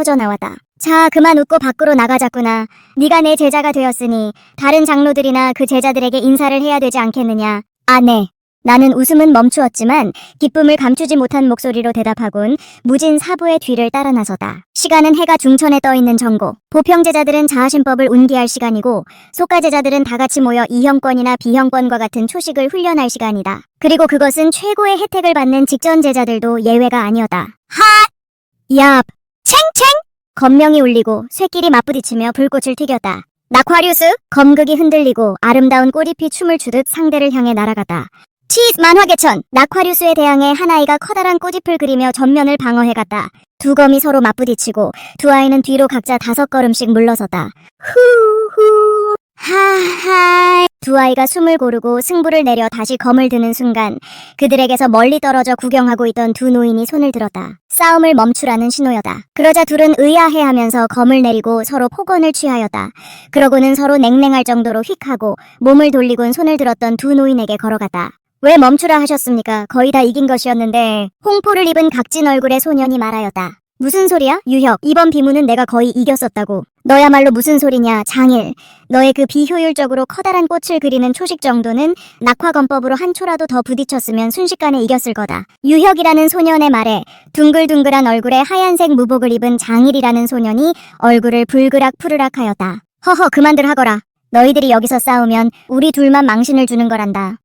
터져 나왔다. 자, 그만 웃고 밖으로 나가자꾸나. 네가 내 제자가 되었으니 다른 장로들이나 그 제자들에게 인사를 해야 되지 않겠느냐. 아, 네. 나는 웃음은 멈추었지만 기쁨을 감추지 못한 목소리로 대답하곤 무진 사부의 뒤를 따라 나서다. 시간은 해가 중천에 떠 있는 정고. 보평 제자들은 자아신법을 운기할 시간이고 속가 제자들은 다 같이 모여 이형권이나 비형권과 같은 초식을 훈련할 시간이다. 그리고 그것은 최고의 혜택을 받는 직전 제자들도 예외가 아니었다. 하! 얍! 챙챙! 검명이 울리고 쇠끼리 맞부딪히며 불꽃을 튀겼다. 나ኳ리우스! 검극이 흔들리고 아름다운 꼬리피 춤을 추듯 상대를 향해 날아갔다. 치즈 만화 개천! 나ኳ리우스에 대항해 한 아이가 커다란 꼬집을 그리며 전면을 방어해갔다. 두 검이 서로 맞부딪히고 두 아이는 뒤로 각자 다섯 걸음씩 물러섰다. 후후 하하 두 아이가 숨을 고르고 승부를 내려 다시 검을 드는 순간 그들에게서 멀리 떨어져 구경하고 있던 두 노인이 손을 들었다. 싸움을 멈추라는 신호였다. 그러자 둘은 의아해하면서 검을 내리고 서로 폭언을 취하였다. 그러고는 서로 냉랭할 정도로 휙하고 몸을 돌리곤 손을 들었던 두 노인에게 걸어갔다. 왜 멈추라 하셨습니까? 거의 다 이긴 것이었는데 홍포를 입은 각진 얼굴의 소년이 말하였다. 무슨 소리야? 유혁, 이번 비무는 내가 거의 이겼었다고. 너야말로 무슨 소리냐, 장일. 너의 그 비효율적으로 커다란 꽃을 그리는 초식 정도는 낙화검법으로 한 초라도 더 부딪혔으면 순식간에 이겼을 거다. 유혁이라는 소년의 말에 둥글둥글한 얼굴에 하얀색 무복을 입은 장일이라는 소년이 얼굴을 불그락 푸르락 하였다. 허허, 그만들 하거라. 너희들이 여기서 싸우면 우리 둘만 망신을 주는 거란다.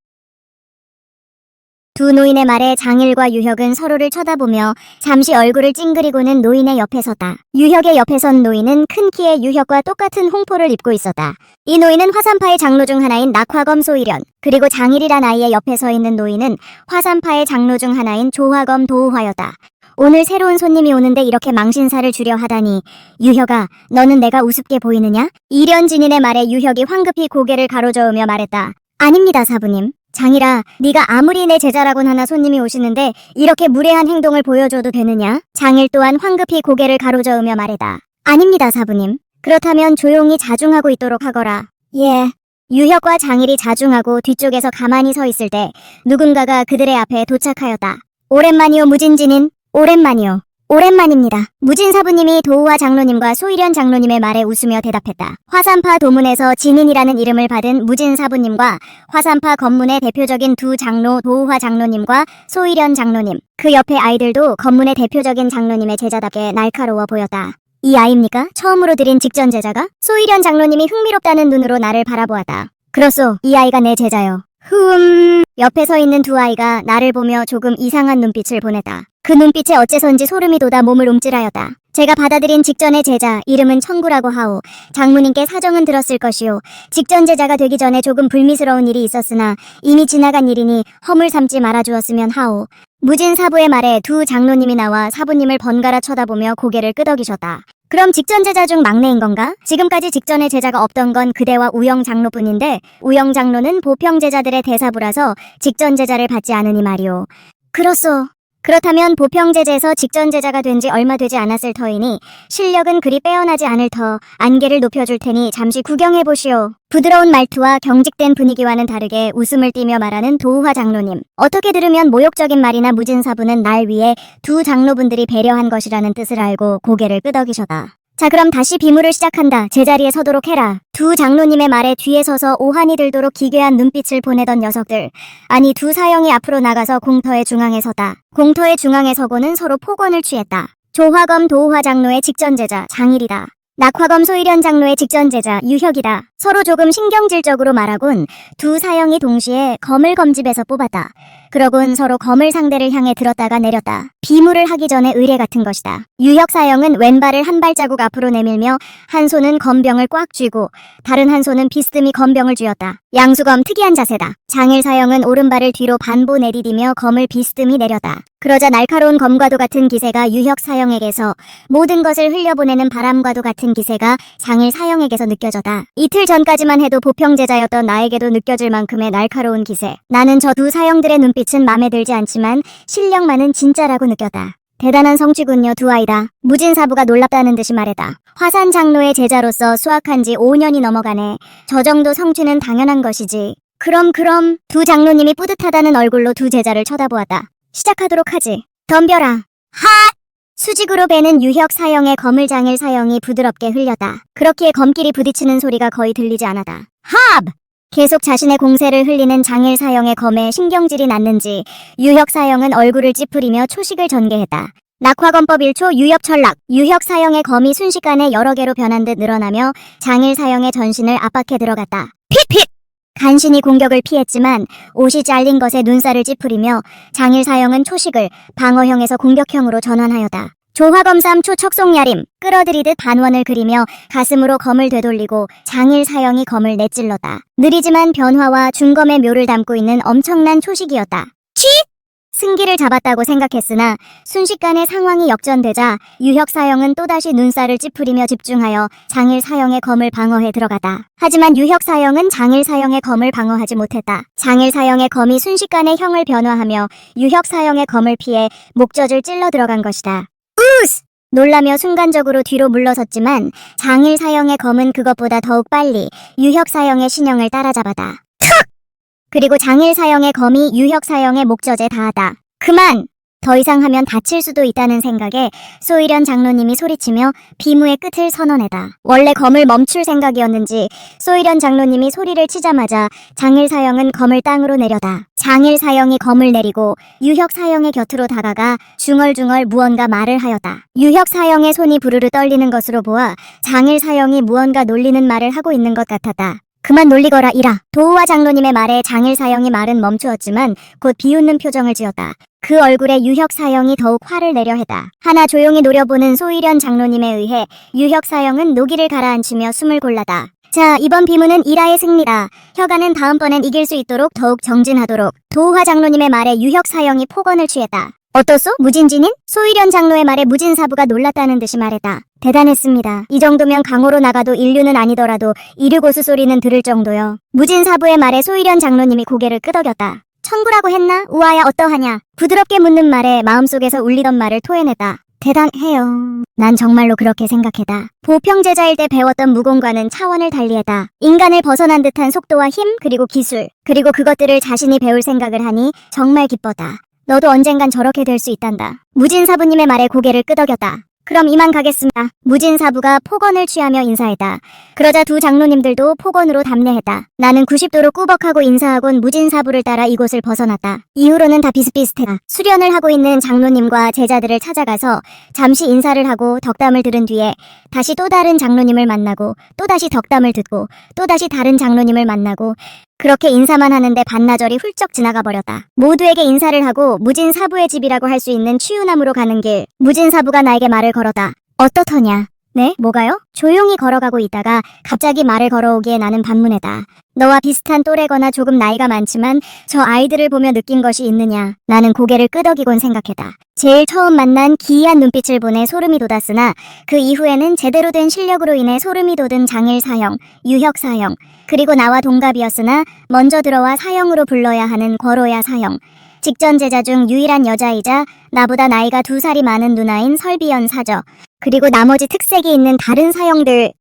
두 노인의 말에 장일과 유혁은 서로를 쳐다보며 잠시 얼굴을 찡그리고는 노인의 옆에 섰다. 유혁의 옆에 선 노인은 큰 키의 유혁과 똑같은 홍포를 입고 있었다. 이 노인은 화산파의 장로 중 하나인 낙화검 소일연, 그리고 장일이란 아이의 옆에 서 있는 노인은 화산파의 장로 중 하나인 조화검 도우화였다. 오늘 새로운 손님이 오는데 이렇게 망신사를 주려 하다니 유혁아 너는 내가 우습게 보이느냐? 이련 진인의 말에 유혁이 황급히 고개를 가로저으며 말했다. 아닙니다 사부님. 장이라 네가 아무리 내 제자라곤 하나 손님이 오시는데 이렇게 무례한 행동을 보여줘도 되느냐? 장일 또한 황급히 고개를 가로저으며 말했다. 아닙니다 사부님. 그렇다면 조용히 자중하고 있도록 하거라. 예. 유혁과 장일이 자중하고 뒤쪽에서 가만히 서 있을 때 누군가가 그들의 앞에 도착하였다. 오랜만이요 무진진인 오랜만이요. 오랜만입니다. 무진 사부님이 도우화 장로님과 소일현 장로님의 말에 웃으며 대답했다. 화산파 도문에서 진인이라는 이름을 받은 무진 사부님과 화산파 건문의 대표적인 두 장로 도우화 장로님과 소일현 장로님. 그 옆에 아이들도 건문의 대표적인 장로님의 제자답게 날카로워 보였다. 이 아입니까? 처음으로 들인 직전 제자가? 소일현 장로님이 흥미롭다는 눈으로 나를 바라보았다. 그렇소. 이 아이가 내 제자요. 흠. 옆에 서 있는 두 아이가 나를 보며 조금 이상한 눈빛을 보냈다. 그 눈빛에 어째선지 소름이 돋아 몸을 움찔하였다. 제가 받아들인 직전의 제자, 이름은 청구라고 하오. 장모님께 사정은 들었을 것이오. 직전 제자가 되기 전에 조금 불미스러운 일이 있었으나 이미 지나간 일이니 허물 삼지 말아주었으면 하오. 무진 사부의 말에 두 장로님이 나와 사부님을 번갈아 쳐다보며 고개를 끄덕이셨다. 그럼 직전 제자 중 막내인 건가? 지금까지 직전의 제자가 없던 건 그대와 우영 장로뿐인데 우영 장로는 보평 제자들의 대사부라서 직전 제자를 받지 않으니 말이오. 그렇소. 그렇다면 보평제제에서 직전 제자가 된 지 얼마 되지 않았을 터이니 실력은 그리 빼어나지 않을 터 안개를 높여줄 테니 잠시 구경해 보시오. 부드러운 말투와 경직된 분위기와는 다르게 웃음을 띠며 말하는 도우화 장로님. 어떻게 들으면 모욕적인 말이나 무진사부는 날 위해 두 장로분들이 배려한 것이라는 뜻을 알고 고개를 끄덕이셔다. 자 그럼 다시 비무를 시작한다. 제자리에 서도록 해라. 두 장로님의 말에 뒤에 서서 오한이 들도록 기괴한 눈빛을 보내던 녀석들. 아니 두 사형이 앞으로 나가서 공터의 중앙에 서다. 공터의 중앙에 서고는 서로 폭언을 취했다. 조화검 도우화 장로의 직전 제자 장일이다. 낙화검 소일현 장로의 직전 제자 유혁이다. 서로 조금 신경질적으로 말하곤 두 사형이 동시에 검을 검집에서 뽑았다. 그러곤 서로 검을 상대를 향해 들었다가 내렸다. 비무를 하기 전에 의뢰 같은 것이다. 유혁 사형은 왼발을 한 발자국 앞으로 내밀며 한 손은 검병을 꽉 쥐고 다른 한 손은 비스듬히 검병을 쥐었다. 양수검 특이한 자세다. 장일 사형은 오른발을 뒤로 반보 내디디며 검을 비스듬히 내렸다. 그러자 날카로운 검과도 같은 기세가 유혁 사형에게서 모든 것을 흘려보내는 바람과도 같은 기세가 장일 사형에게서 느껴졌다. 이틀 전까지만 해도 보평제자였던 나에게도 느껴질 만큼의 날카로운 기세. 나는 저 두 사형들의 눈빛은 마음에 들지 않지만 실력만은 진짜라고 느꼈다. 대단한 성취군요 두 아이다. 무진사부가 놀랍다는 듯이 말했다. 화산 장로의 제자로서 수학한 지 5년이 넘어가네. 저 정도 성취는 당연한 것이지. 그럼 그럼 두 장로님이 뿌듯하다는 얼굴로 두 제자를 쳐다보았다. 시작하도록 하지. 덤벼라. 하! 수직으로 베는 유혁 사형의 검을 장일 사형이 부드럽게 흘렸다. 그렇기에 검끼리 부딪히는 소리가 거의 들리지 않았다. 합! 계속 자신의 공세를 흘리는 장일 사형의 검에 신경질이 났는지 유혁 사형은 얼굴을 찌푸리며 초식을 전개했다. 낙화검법 1초 유협 철락 유혁 사형의 검이 순식간에 여러 개로 변한 듯 늘어나며 장일 사형의 전신을 압박해 들어갔다. 핏핏! 간신히 공격을 피했지만 옷이 잘린 것에 눈살을 찌푸리며 장일 사형은 초식을 방어형에서 공격형으로 전환하였다. 조화검삼 초 척송야림 끌어들이듯 반원을 그리며 가슴으로 검을 되돌리고 장일 사형이 검을 내찔렀다. 느리지만 변화와 중검의 묘를 담고 있는 엄청난 초식이었다. 치! 승기를 잡았다고 생각했으나 순식간에 상황이 역전되자 유혁 사형은 또다시 눈살을 찌푸리며 집중하여 장일 사형의 검을 방어해 들어갔다. 하지만 유혁 사형은 장일 사형의 검을 방어하지 못했다. 장일 사형의 검이 순식간에 형을 변화하며 유혁 사형의 검을 피해 목젖을 찔러 들어간 것이다. 우스! 놀라며 순간적으로 뒤로 물러섰지만 장일 사형의 검은 그것보다 더욱 빨리 유혁 사형의 신형을 따라잡았다. 탁! 그리고 장일 사형의 검이 유혁 사형의 목젖에 닿았다. 그만! 더 이상 하면 다칠 수도 있다는 생각에 소일현 장로님이 소리치며 비무의 끝을 선언했다. 원래 검을 멈출 생각이었는지 소일현 장로님이 소리를 치자마자 장일 사형은 검을 땅으로 내려다. 장일 사형이 검을 내리고 유혁 사형의 곁으로 다가가 중얼중얼 무언가 말을 하였다. 유혁 사형의 손이 부르르 떨리는 것으로 보아 장일 사형이 무언가 놀리는 말을 하고 있는 것 같았다. 그만 놀리거라 이라. 도우와 장로님의 말에 장일 사형이 말은 멈추었지만 곧 비웃는 표정을 지었다. 그 얼굴에 유혁 사형이 더욱 화를 내려 했다. 하나 조용히 노려보는 소일현 장로님에 의해 유혁 사형은 노기를 가라앉히며 숨을 골라다. 자, 이번 비문은 이라의 승리다. 혀가는 다음번엔 이길 수 있도록 더욱 정진하도록. 도우화 장로님의 말에 유혁 사형이 폭언을 취했다. 어떻소? 무진진인? 소일현 장로의 말에 무진사부가 놀랐다는 듯이 말했다. 대단했습니다. 이 정도면 강호로 나가도 인류는 아니더라도 이르고수 소리는 들을 정도요. 무진사부의 말에 소일현 장로님이 고개를 끄덕였다. 천부라고 했나? 우아야 어떠하냐? 부드럽게 묻는 말에 마음속에서 울리던 말을 토해냈다. 대단해요. 난 정말로 그렇게 생각했다. 보평제자일 때 배웠던 무공과는 차원을 달리했다. 인간을 벗어난 듯한 속도와 힘, 그리고 기술, 그리고 그것들을 자신이 배울 생각을 하니 정말 기뻤다. 너도 언젠간 저렇게 될 수 있단다. 무진사부님의 말에 고개를 끄덕였다. 그럼 이만 가겠습니다. 무진사부가 폭언을 취하며 인사했다. 그러자 두 장로님들도 폭언으로 답례했다. 나는 90도로 꾸벅하고 인사하곤 무진사부를 따라 이곳을 벗어났다. 이후로는 다 비슷비슷했다. 수련을 하고 있는 장로님과 제자들을 찾아가서 잠시 인사를 하고 덕담을 들은 뒤에 다시 또 다른 장로님을 만나고 또다시 덕담을 듣고 또다시 다른 장로님을 만나고 그렇게 인사만 하는데 반나절이 훌쩍 지나가 버렸다. 모두에게 인사를 하고 무진 사부의 집이라고 할 수 있는 치유남으로 가는 길. 무진 사부가 나에게 말을 걸었다. 어떻더냐? 네? 뭐가요? 조용히 걸어가고 있다가 갑자기 말을 걸어오기에 나는 반문했다. 너와 비슷한 또래거나 조금 나이가 많지만 저 아이들을 보며 느낀 것이 있느냐? 나는 고개를 끄덕이곤 생각했다. 제일 처음 만난 기이한 눈빛을 보내 소름이 돋았으나 그 이후에는 제대로 된 실력으로 인해 소름이 돋은 장일 사형, 유혁 사형, 그리고 나와 동갑이었으나 먼저 들어와 사형으로 불러야 하는 권로야 사형, 직전 제자 중 유일한 여자이자 나보다 나이가 두 살이 많은 누나인 설비연 사저, 그리고 나머지 특색이 있는 다른 사형들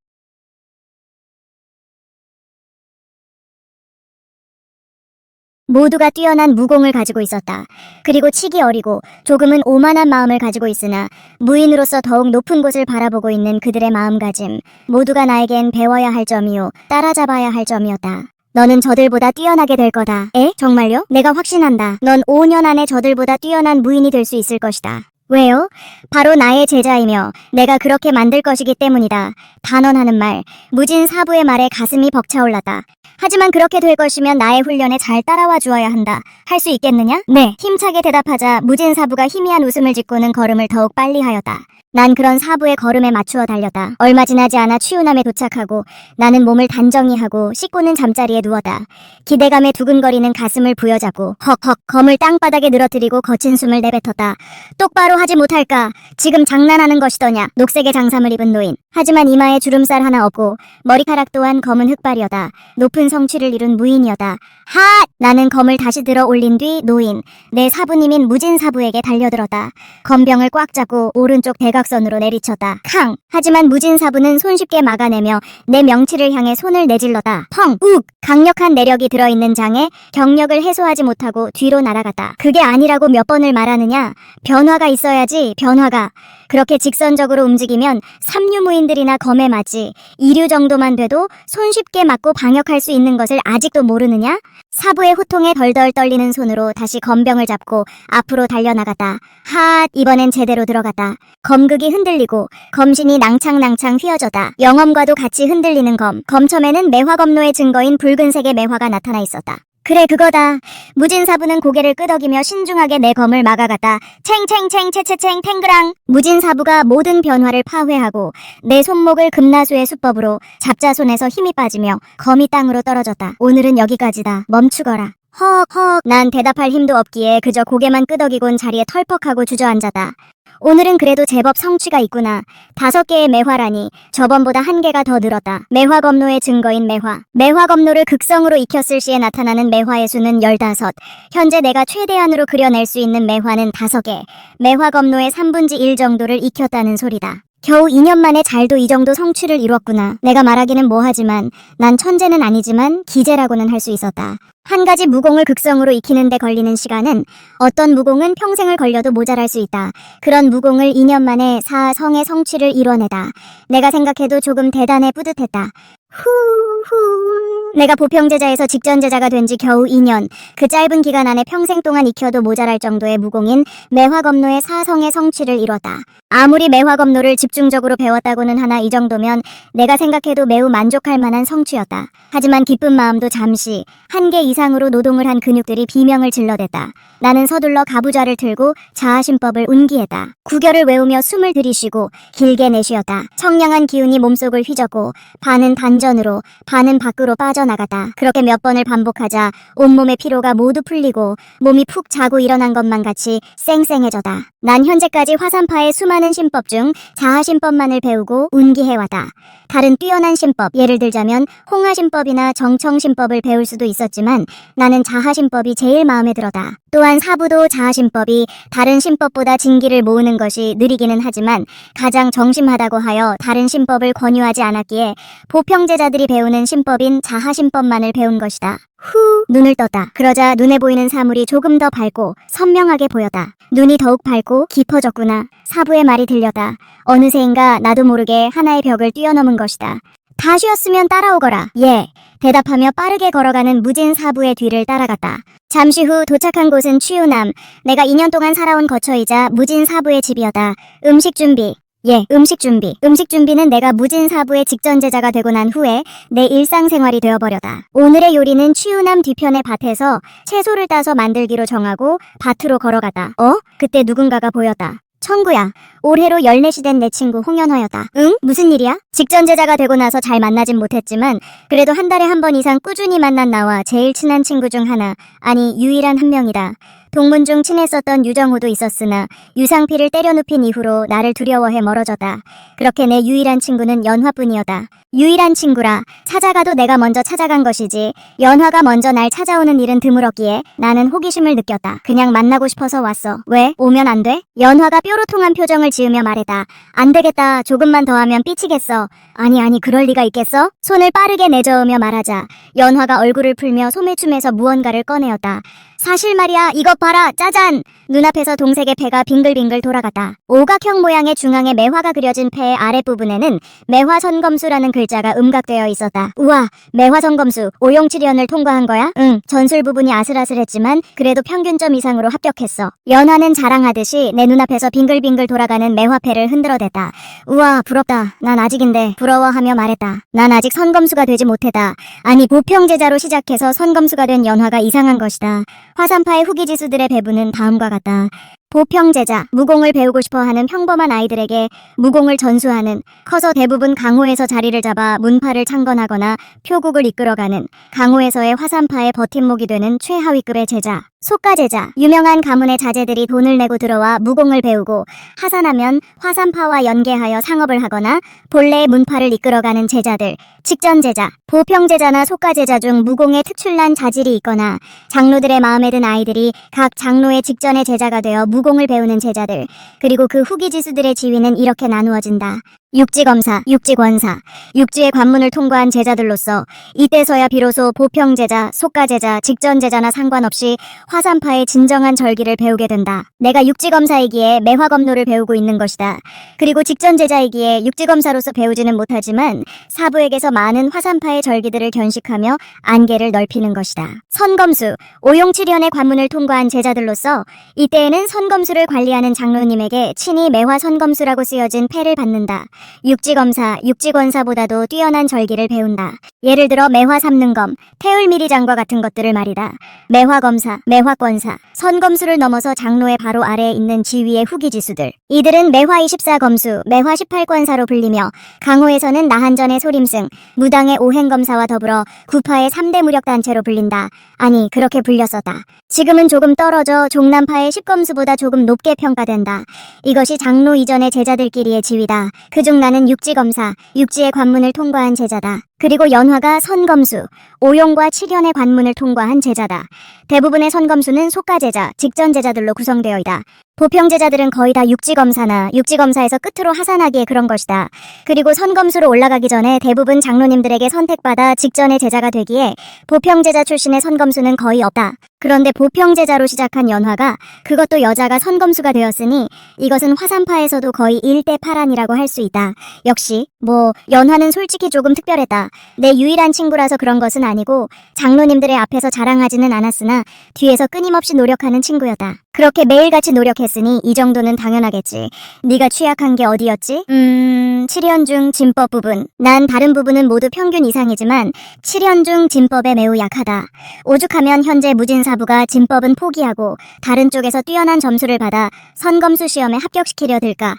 모두가 뛰어난 무공을 가지고 있었다. 그리고 치기 어리고 조금은 오만한 마음을 가지고 있으나 무인으로서 더욱 높은 곳을 바라보고 있는 그들의 마음가짐 모두가 나에겐 배워야 할 점이요 따라잡아야 할 점이었다. 너는 저들보다 뛰어나게 될 거다. 에? 정말요? 내가 확신한다. 넌 5년 안에 저들보다 뛰어난 무인이 될 수 있을 것이다. 왜요? 바로 나의 제자이며 내가 그렇게 만들 것이기 때문이다. 단언하는 말, 무진 사부의 말에 가슴이 벅차올랐다. 하지만 그렇게 될 것이면 나의 훈련에 잘 따라와 주어야 한다. 할 수 있겠느냐? 네. 힘차게 대답하자 무진 사부가 희미한 웃음을 짓고는 걸음을 더욱 빨리 하였다. 난 그런 사부의 걸음에 맞추어 달렸다. 얼마 지나지 않아 취우남에 도착하고 나는 몸을 단정히 하고 씻고는 잠자리에 누웠다. 기대감에 두근거리는 가슴을 부여잡고 헉헉 검을 땅바닥에 늘어뜨리고 거친 숨을 내뱉었다. 똑바로 하지 못할까? 지금 장난하는 것이더냐? 녹색의 장삼을 입은 노인. 하지만 이마에 주름살 하나 없고 머리카락 또한 검은 흑발이었다. 높은 성취를 이룬 무인이었다. 핫! 나는 검을 다시 들어 올린 뒤 노인, 내 사부님인 무진 사부에게 달려들었다. 검병을 꽉 잡고 오른쪽 대각 선으로 내리쳤다. 캉! 하지만 무진사부는 손쉽게 막아내며 내 명치를 향해 손을 내질렀다. 펑! 욱! 강력한 내력이 들어있는 장에 경력을 해소하지 못하고 뒤로 날아갔다. 그게 아니라고 몇 번을 말하느냐? 변화가 있어야지, 변화가. 그렇게 직선적으로 움직이면 삼류무인들이나 검에 맞지 이류 정도만 돼도 손쉽게 맞고 방역할 수 있는 것을 아직도 모르느냐? 사부의 호통에 덜덜 떨리는 손으로 다시 검병을 잡고 앞으로 달려나갔다. 핫 이번엔 제대로 들어갔다. 검 극이 흔들리고 검신이 낭창낭창 휘어져다. 영엄과도 같이 흔들리는 검. 검첨에는 매화검로의 증거인 붉은색의 매화가 나타나 있었다. 그래 그거다. 무진사부는 고개를 끄덕이며 신중하게 내 검을 막아갔다. 챙챙챙 채채챙 탱그랑. 무진사부가 모든 변화를 파회하고 내 손목을 금나수의 수법으로 잡자 손에서 힘이 빠지며 검이 땅으로 떨어졌다. 오늘은 여기까지다. 멈추거라. 헉헉 난 대답할 힘도 없기에 그저 고개만 끄덕이곤 자리에 털퍽하고 주저앉았다. 오늘은 그래도 제법 성취가 있구나. 다섯 개의 매화라니 저번보다 한 개가 더 늘었다. 매화 검로의 증거인 매화. 매화 검로를 극성으로 익혔을 시에 나타나는 매화의 수는 열다섯. 현재 내가 최대한으로 그려낼 수 있는 매화는 다섯 개. 매화 검로의 3분지 1 정도를 익혔다는 소리다. 겨우 2년 만에 잘도 이 정도 성취를 이뤘구나. 내가 말하기는 뭐하지만 난 천재는 아니지만 기재라고는 할 수 있었다. 한 가지 무공을 극성으로 익히는 데 걸리는 시간은 어떤 무공은 평생을 걸려도 모자랄 수 있다. 그런 무공을 2년 만에 사성의 성취를 이뤄내다. 내가 생각해도 조금 대단해 뿌듯했다. 후후. 내가 보평제자에서 직전제자가 된 지 겨우 2년. 그 짧은 기간 안에 평생 동안 익혀도 모자랄 정도의 무공인 매화검로의 사성의 성취를 이뤘다. 아무리 매화검로를 집중적으로 배웠다고는 하나 이 정도면 내가 생각해도 매우 만족할 만한 성취였다. 하지만 기쁜 마음도 잠시 한계 이상으로 노동을 한 근육들이 비명을 질러댔다. 나는 서둘러 가부좌를 틀고 자아심법을 운기했다. 구결을 외우며 숨을 들이쉬고 길게 내쉬었다. 청량한 기운이 몸속을 휘젓고 반은 단전 으로 반은 밖으로 빠져나갔다. 그렇게 몇 번을 반복하자 온몸의 피로가 모두 풀리고 몸이 푹 자고 일어난 것만 같이 쌩쌩해졌다. 난 현재까지 화산파의 수많은 신법 중 자아심법만을 배우고 운기해왔다. 다른 뛰어난 신법, 예를 들자면 홍화신법이나 정청신법을 배울 수도 있었지만 나는 자하신법이 제일 마음에 들었다. 또한 사부도 자하신법이 다른 신법보다 진기를 모으는 것이 느리기는 하지만 가장 정심하다고 하여 다른 신법을 권유하지 않았기에 보평제 자들이 배우는 신법인 자하신법만을 배운 것이다. 후 눈을 떴다. 그러자 눈에 보이는 사물이 조금 더 밝고 선명하게 보였다. 눈이 더욱 밝고 깊어졌구나. 사부의 말이 들렸다. 어느새인가 나도 모르게 하나의 벽을 뛰어넘은 것이다. 다 쉬었으면 따라오거라. 예. 대답하며 빠르게 걸어가는 무진 사부의 뒤를 따라갔다. 잠시 후 도착한 곳은 취우남. 내가 2년 동안 살아온 거처이자 무진 사부의 집이었다. 음식 준비. 예, 음식 준비. 음식 준비는 내가 무진 사부의 직전 제자가 되고 난 후에 내 일상생활이 되어버렸다. 오늘의 요리는 취우남 뒤편의 밭에서 채소를 따서 만들기로 정하고 밭으로 걸어갔다. 어? 그때 누군가가 보였다. 청구야, 올해로 14시 된 내 친구 홍연화였다. 응? 무슨 일이야? 직전 제자가 되고 나서 잘 만나진 못했지만 그래도 한 달에 한 번 이상 꾸준히 만난 나와 제일 친한 친구 중 하나, 아니 유일한 한 명이다. 동문 중 친했었던 유정호도 있었으나 유상피를 때려눕힌 이후로 나를 두려워해 멀어졌다. 그렇게 내 유일한 친구는 연화뿐이었다. 유일한 친구라 찾아가도 내가 먼저 찾아간 것이지 연화가 먼저 날 찾아오는 일은 드물었기에 나는 호기심을 느꼈다. 그냥 만나고 싶어서 왔어. 왜? 오면 안 돼? 연화가 뾰로통한 표정을 지으며 말했다. 안 되겠다. 조금만 더 하면 삐치겠어. 아니 아니 그럴 리가 있겠어? 손을 빠르게 내저으며 말하자 연화가 얼굴을 풀며 소매춤에서 무언가를 꺼내었다. 사실 말이야 이것 봐라 짜잔. 눈앞에서 동색의 배가 빙글빙글 돌아갔다. 오각형 모양의 중앙에 매화가 그려진 폐의 아랫부분에는 매화선검수라는 글자가 음각되어 있었다. 우와 매화선검수 오용치련을 통과한 거야? 응 전술 부분이 아슬아슬했지만 그래도 평균점 이상으로 합격했어. 연화는 자랑하듯이 내 눈앞에서 빙글빙글 돌아가는 매화폐를 흔들어댔다. 우와 부럽다. 난 아직인데 부러워하며 말했다. 난 아직 선검수가 되지 못했다. 아니 보평제자로 시작해서 선검수가 된 연화가 이상한 것이다 화산파의 후기 지수들의 배분은 다음과 같다. 보평제자, 무공을 배우고 싶어 하는 평범한 아이들에게 무공을 전수하는, 커서 대부분 강호에서 자리를 잡아 문파를 창건하거나 표국을 이끌어가는, 강호에서의 화산파의 버팀목이 되는 최하위급의 제자, 속가제자, 유명한 가문의 자제들이 돈을 내고 들어와 무공을 배우고 하산하면 화산파와 연계하여 상업을 하거나 본래의 문파를 이끌어가는 제자들, 직전제자, 보평제자나 속가제자 중 무공에 특출난 자질이 있거나 장로들의 마음에 든 아이들이 각 장로의 직전의 제자가 되어 무공 을 배우는 제자들, 그리고 그 후기 지수들의 지위는 이렇게 나누어진다. 육지검사, 육지권사, 육지의 관문을 통과한 제자들로서 이때서야 비로소 보평제자, 속가제자, 직전제자나 상관없이 화산파의 진정한 절기를 배우게 된다. 내가 육지검사이기에 매화검로를 배우고 있는 것이다. 그리고 직전제자이기에 육지검사로서 배우지는 못하지만 사부에게서 많은 화산파의 절기들을 견식하며 안개를 넓히는 것이다. 선검수, 오용칠연의 관문을 통과한 제자들로서 이때에는 선검수를 관리하는 장로님에게 친히 매화 선검수라고 쓰여진 패를 받는다. 육지검사, 육지권사보다도 뛰어난 절기를 배운다. 예를 들어 매화 삼는검, 태울미리장과 같은 것들을 말이다. 매화검사, 매화권사, 선검수를 넘어서 장로의 바로 아래에 있는 지위의 후기 지수들. 이들은 매화 24검수, 매화 18권사로 불리며 강호에서는 나한전의 소림승, 무당의 오행검사와 더불어 구파의 3대 무력단체로 불린다. 아니, 그렇게 불렸었다. 지금은 조금 떨어져 종남파의 10검수보다 조금 높게 평가된다. 이것이 장로 이전의 제자들끼리의 지위다. 그중 나는 육지 검사, 육지의 관문을 통과한 제자다. 그리고 연화가 선검수, 오용과 칠연의 관문을 통과한 제자다. 대부분의 선검수는 속가제자, 직전제자들로 구성되어있다. 보평제자들은 거의 다 육지검사나 육지검사에서 끝으로 하산하기에 그런 것이다. 그리고 선검수로 올라가기 전에 대부분 장로님들에게 선택받아 직전의 제자가 되기에 보평제자 출신의 선검수는 거의 없다. 그런데 보평제자로 시작한 연화가 그것도 여자가 선검수가 되었으니 이것은 화산파에서도 거의 1대 8안이라고 할 수 있다. 역시 뭐 연화는 솔직히 조금 특별했다. 내 유일한 친구라서 그런 것은 아니고 장로님들의 앞에서 자랑하지는 않았으나 뒤에서 끊임없이 노력하는 친구였다. 그렇게 매일같이 노력했으니 이 정도는 당연하겠지. 네가 취약한 게 어디였지? 음, 7연 중 진법 부분. 난 다른 부분은 모두 평균 이상이지만 7연 중 진법에 매우 약하다. 오죽하면 현재 무진사부가 진법은 포기하고 다른 쪽에서 뛰어난 점수를 받아 선검수 시험에 합격시키려 들까?